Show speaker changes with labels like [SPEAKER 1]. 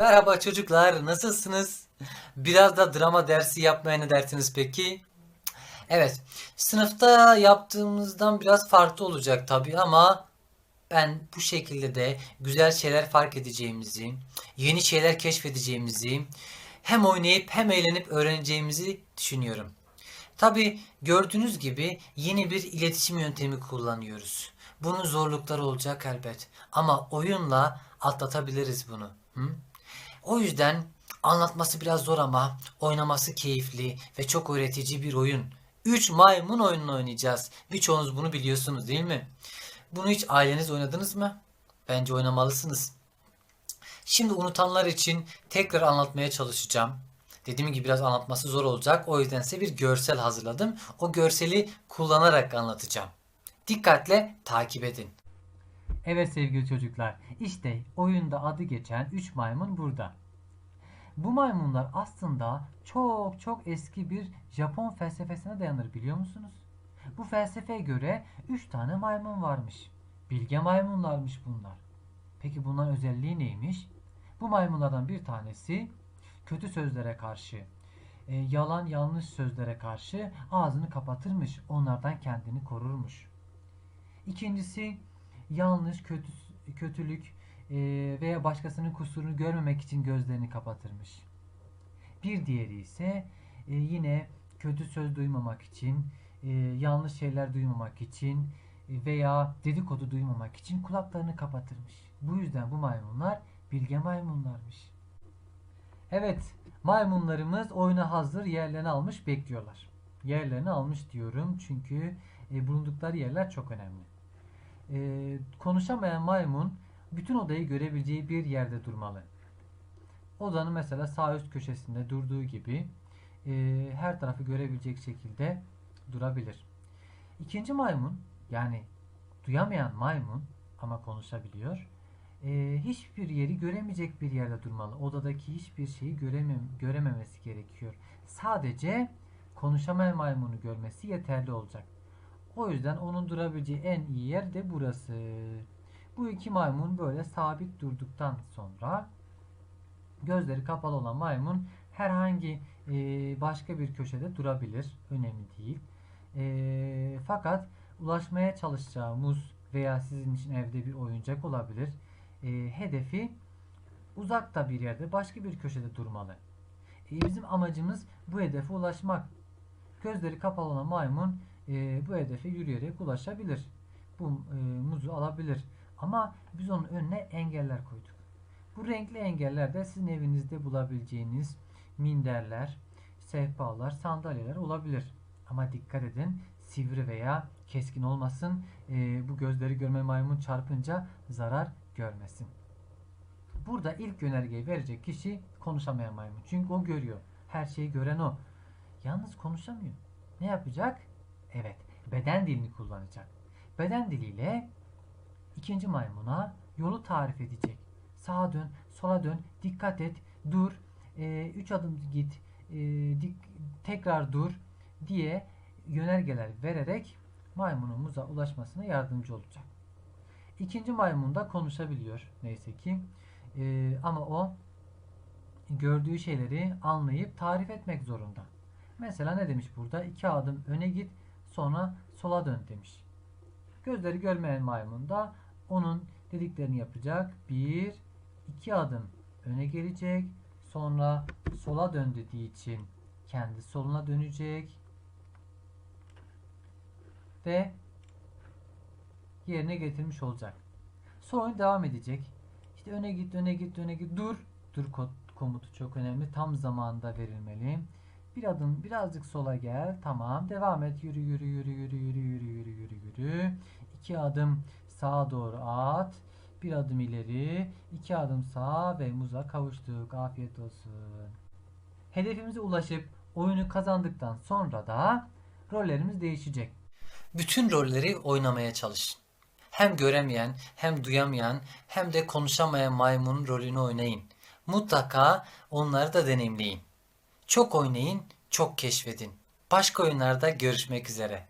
[SPEAKER 1] Merhaba çocuklar, nasılsınız? Biraz da drama dersi yapmaya ne dersiniz peki? Evet, sınıfta yaptığımızdan biraz farklı olacak tabii ama ben bu şekilde de güzel şeyler fark edeceğimizi, yeni şeyler keşfedeceğimizi, hem oynayıp hem eğlenip öğreneceğimizi düşünüyorum. Tabii gördüğünüz gibi yeni bir iletişim yöntemi kullanıyoruz. Bunun zorlukları olacak elbet ama oyunla atlatabiliriz bunu. Hı? O yüzden anlatması biraz zor ama oynaması keyifli ve çok öğretici bir oyun. 3 maymun oyununu oynayacağız. Birçoğunuz bunu biliyorsunuz değil mi? Bunu hiç aileniz oynadınız mı? Bence oynamalısınız. Şimdi unutanlar için tekrar anlatmaya çalışacağım. Dediğim gibi biraz anlatması zor olacak. O yüzden size bir görsel hazırladım. O görseli kullanarak anlatacağım. Dikkatle takip edin. Evet sevgili çocuklar, işte oyunda adı geçen 3 maymun burada. Bu maymunlar aslında çok çok eski bir Japon felsefesine dayanır biliyor musunuz? Bu felsefeye göre 3 tane maymun varmış. Bilge maymunlarmış bunlar. Peki bunların özelliği neymiş? Bu maymunlardan bir tanesi kötü sözlere karşı, e, yalan yanlış sözlere karşı ağzını kapatırmış. Onlardan kendini korurmuş. İkincisi yanlış, kötü, kötülük e, veya başkasının kusurunu görmemek için gözlerini kapatırmış. Bir diğeri ise e, yine kötü söz duymamak için, e, yanlış şeyler duymamak için e, veya dedikodu duymamak için kulaklarını kapatırmış. Bu yüzden bu maymunlar bilge maymunlarmış. Evet, maymunlarımız oyuna hazır yerlerini almış bekliyorlar. Yerlerini almış diyorum çünkü e, bulundukları yerler çok önemli. E, konuşamayan maymun bütün odayı görebileceği bir yerde durmalı. Odanın mesela sağ üst köşesinde durduğu gibi e, her tarafı görebilecek şekilde durabilir. İkinci maymun yani duyamayan maymun ama konuşabiliyor. e, hiçbir yeri göremeyecek bir yerde durmalı. Odadaki hiçbir şeyi göremem, görememesi gerekiyor. Sadece konuşamayan maymunu görmesi yeterli olacak. O yüzden onun durabileceği en iyi yer de burası. Bu iki maymun böyle sabit durduktan sonra gözleri kapalı olan maymun herhangi e, başka bir köşede durabilir. Önemli değil. E, fakat ulaşmaya çalışacağı muz veya sizin için evde bir oyuncak olabilir. E, hedefi uzakta bir yerde başka bir köşede durmalı. Bizim amacımız bu hedefe ulaşmak. Gözleri kapalı olan maymun e, bu hedefe yürüyerek ulaşabilir. Bu e, muzu alabilir. Ama biz onun önüne engeller koyduk. Bu renkli engeller de sizin evinizde bulabileceğiniz minderler, sehpalar, sandalyeler olabilir. Ama dikkat edin sivri veya keskin olmasın. E, bu gözleri görme maymun çarpınca zarar görmesin. Burada ilk yönergeyi verecek kişi konuşamayan maymun. Çünkü o görüyor. Her şeyi gören o. Yalnız konuşamıyor. Ne yapacak? Evet, beden dilini kullanacak. Beden diliyle ikinci maymuna yolu tarif edecek. Sağa dön, sola dön, dikkat et, dur, 3 adım git, e, dik, tekrar dur diye yönergeler vererek maymunumuza ulaşmasına yardımcı olacak. İkinci maymun da konuşabiliyor neyse ki. E, ama o gördüğü şeyleri anlayıp tarif etmek zorunda. Mesela ne demiş burada? İki adım öne git, sonra sola dön demiş. Gözleri görmeyen maymun da onun dediklerini yapacak. Bir, iki adım öne gelecek. Sonra sola dön dediği için kendi soluna dönecek. Ve yerine getirmiş olacak. Sonra devam edecek. İşte öne git, öne git, öne git. Dur. Dur komutu çok önemli. Tam zamanında verilmeli. Bir adım birazcık sola gel. Tamam. Devam et. Yürü yürü yürü yürü yürü yürü yürü yürü yürü. İki adım sağa doğru at. Bir adım ileri. iki adım sağa ve muza kavuştuk. Afiyet olsun. Hedefimize ulaşıp oyunu kazandıktan sonra da rollerimiz değişecek. Bütün rolleri oynamaya çalışın. Hem göremeyen, hem duyamayan, hem de konuşamayan maymunun rolünü oynayın. Mutlaka onları da deneyimleyin. Çok oynayın, çok keşfedin. Başka oyunlarda görüşmek üzere.